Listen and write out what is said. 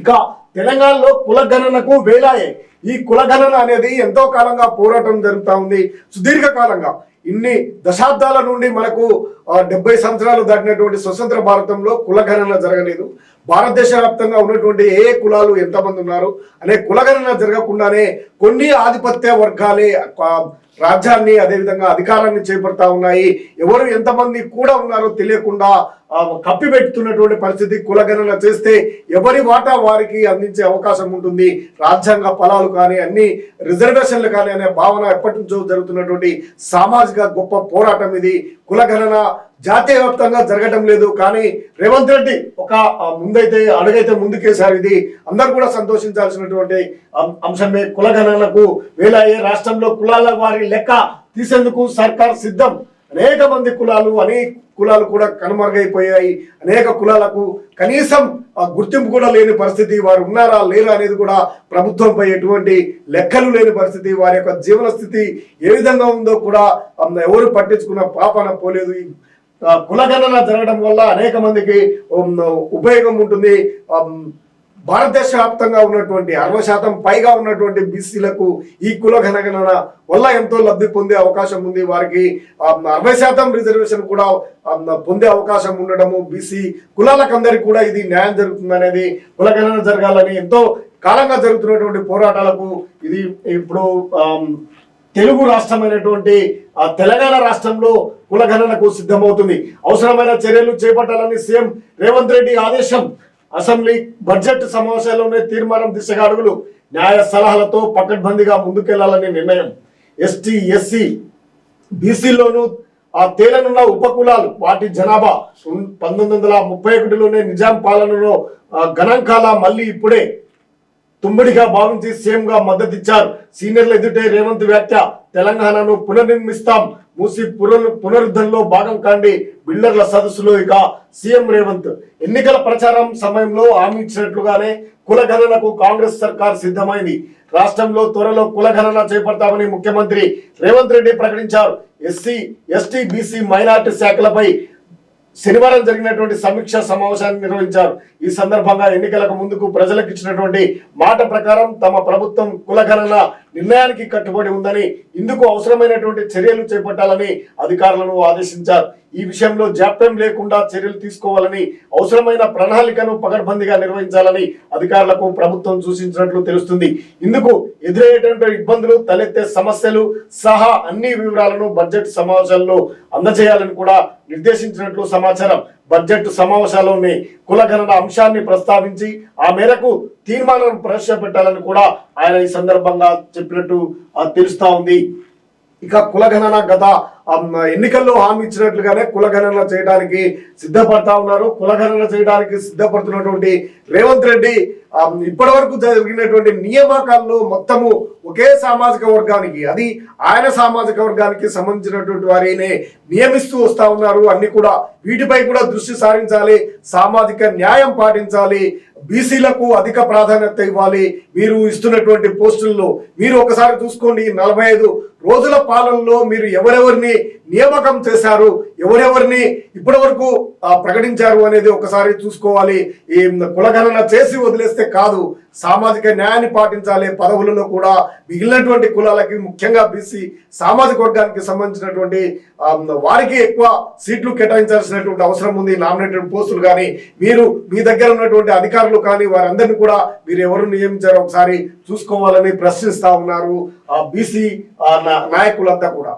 ఇక తెలంగాణలో కులగణనకు వేలాయే. ఈ కులగణన అనేది ఎంతో కాలంగా పోరాటం జరుగుతూ ఉంది. సుదీర్ఘకాలంగా. ఇన్ని దశాబ్దాల నుండి మనకు డెబ్బై సంవత్సరాలు దాటినటువంటి స్వతంత్ర భారతంలో కులగణన జరగలేదు. భారతదేశ వ్యాప్తంగా ఉన్నటువంటి ఏ కులాలు ఎంతమంది ఉన్నారు అనే కులగణన జరగకుండానే కొన్ని ఆధిపత్య వర్గాలే రాజ్యాన్ని అదేవిధంగా అధికారాన్ని చేపడతా ఉన్నాయి. ఎవరు ఎంతమంది కూడా ఉన్నారో తెలియకుండా ఆ, కప్పిపెట్టుతున్నటువంటి పరిస్థితి కులగణన చేస్తే ఎవరి వాటా వారికి అందించే అవకాశం ఉంటుంది. రాజ్యాంగ ఫలాలు కానీ అన్ని రిజర్వేషన్లు కానీ అనే భావన ఎప్పటి నుంచో జరుగుతున్నటువంటి సామాజిక గొప్ప పోరాటం ఇది. కులగణన జాతీయ వ్యాప్తంగా జరగటం లేదు. కానీ రేవంత్ రెడ్డి ఒక ముందైతే అడుగైతే ముందుకేశారు ఇది. అందరూ కూడా సంతోషించాల్సినటువంటి అంశమే కులగణనకు వేలాయే రాష్ట్రంలో కులాల వారి లెక్క తీసేందుకు సర్కార్ సిద్ధం. అనేక మంది కులాలు అనేక కులాలు కూడా కనుమరుగైపోయాయి. అనేక కులాలకు కనీసం గుర్తింపు కూడా లేని పరిస్థితి వారు ఉన్నారా లేరా అనేది కూడా ప్రభుత్వంపై ఎటువంటి లెక్కలు లేని పరిస్థితి వారి యొక్క జీవన స్థితి ఏ విధంగా ఉందో కూడా ఎవరు పట్టించుకున్న పాపన పోలేదు. కులగణన జరగడం వల్ల అనేక మందికి ఉపయోగం ఉంటుంది. భారతదేశ వ్యాప్తంగా ఉన్నటువంటి అరవై శాతం పైగా ఉన్నటువంటి బీసీలకు ఈ కుల గణగణన వల్ల ఎంతో లబ్ధి పొందే అవకాశం ఉంది. వారికి అరవై శాతం రిజర్వేషన్ కూడా పొందే అవకాశం ఉండడము బీసీ కులాలకందరికీ కూడా ఇది న్యాయం జరుగుతుంది అనేది కులగణన జరగాలని ఎంతో కాలంగా జరుగుతున్నటువంటి పోరాటాలకు ఇది ఇప్పుడు తెలుగు రాష్ట్రమైనటువంటి తెలంగాణ రాష్ట్రంలో కులగణనకు సిద్ధమవుతుంది. అవసరమైన చర్యలు చేపట్టాలని సీఎం రేవంత్ రెడ్డి ఆదేశం. అసెంబ్లీ బడ్జెట్ సమావేశాల్లోనే తీర్మానం దిశగా అడుగులు. న్యాయ సలహాలతో పకడ్బందీగా ముందుకెళ్ళాలని నిర్ణయం. ఎస్టీ ఎస్సీ బీసీలోనూ ఆ తేలనున్న ఉపకులాలు వాటి జనాభా పంతొమ్మిది వందల ముప్పై ఒకటిలోనే నిజాం పాలనలో గణాంకాల మళ్ళీ ఇప్పుడే తుమ్మిడిగా భావించి సీఎం గా మద్దతు ఇచ్చారు సీనియర్ల ఎదుటే రేవంత్ వ్యాఖ్య తెలంగాణను పునర్నిర్మిస్తాం మూసి పునరుద్ధరణలో భాగం కాండి బిల్డర్ల సదస్సులో ఇక సీఎం రేవంత్. ఎన్నికల ప్రచారం సమయంలో హామీ ఇచ్చినట్లుగానే కులగణనకు కాంగ్రెస్ సర్కార్ సిద్ధమైంది. రాష్ట్రంలో త్వరలో కులగణన చేపడతామని ముఖ్యమంత్రి రేవంత్ రెడ్డి ప్రకటించారు. ఎస్సీ ఎస్టీ బీసీ మైనార్టీ శాఖలపై శనివారం జరిగినటువంటి సమీక్ష సమావేశాన్ని నిర్వహించారు. ఈ సందర్భంగా ఎన్నికలకు ముందుకు ప్రజలకు ఇచ్చినటువంటి మాట ప్రకారం తమ ప్రభుత్వం కులగణన నిర్ణయానికి కట్టుబడి ఉందని ఇందుకు అవసరమైనటువంటి చర్యలు చేపట్టాలని అధికారులను ఆదేశించారు. ఈ విషయంలో జాప్యం లేకుండా చర్యలు తీసుకోవాలని అవసరమైన ప్రణాళికను పగడ్బందీగా నిర్వహించాలని అధికారులకు ప్రభుత్వం సూచించినట్లు తెలుస్తుంది. ఇందుకు ఎదురయ్యేటువంటి ఇబ్బందులు తలెత్తే సమస్యలు సహా అన్ని వివరాలను బడ్జెట్ సమావేశాల్లో అందజేయాలని కూడా నిర్దేశించినట్లు సమాచారం. బడ్జెట్ సమావేశాల్లోని కులగణన అంశాన్ని ప్రస్తావించి ఆ మేరకు తీర్మానం ప్రవేశపెట్టాలని కూడా ఆయన ఈ సందర్భంగా చెప్పినట్టు తెలుస్తా ఉంది. ఇక కులగణన గత ఎన్నికల్లో హామీ ఇచ్చినట్లుగానే కులగణన చేయడానికి సిద్ధపడతా ఉన్నారు. కులగణన చేయడానికి సిద్ధపడుతున్నటువంటి రేవంత్ రెడ్డి ఇప్పటి వరకు జరిగినటువంటి నియామకాల్లో మొత్తము ఒకే సామాజిక వర్గానికి అది ఆయన సామాజిక వర్గానికి సంబంధించినటువంటి వారినే నియమిస్తూ వస్తా ఉన్నారు. అన్ని కూడా వీటిపై కూడా దృష్టి సారించాలి సామాజిక న్యాయం పాటించాలి బీసీలకు అధిక ప్రాధాన్యత ఇవ్వాలి. మీరు ఇస్తున్నటువంటి పోస్టుల్లో మీరు ఒకసారి చూసుకోండి నలభై ఐదు రోజుల పాలనలో మీరు ఎవరెవరిని నియామకం చేశారు ఎవరెవరిని ఇప్పటి వరకు ప్రకటించారు అనేది ఒకసారి చూసుకోవాలి. ఈ కులగణన చేసి వదిలేస్తే కాదు. సామాజిక న్యాయాన్ని పాటించాలి పదవులలో కూడా మిగిలినటువంటి కులాలకి ముఖ్యంగా బీసీ సామాజిక వర్గానికి సంబంధించినటువంటి వారికి ఎక్కువ సీట్లు కేటాయించాల్సినటువంటి అవసరం ఉంది నామినేటెడ్ పోస్టులు కానీ. మీరు మీ దగ్గర ఉన్నటువంటి అధికారులు కానీ వారందరినీ కూడా మీరు ఎవరు నియమించారో ఒకసారి చూసుకోవాలని ప్రశ్నిస్తా ఉన్నారు ఆ బీసీ నాయకులంతా కూడా.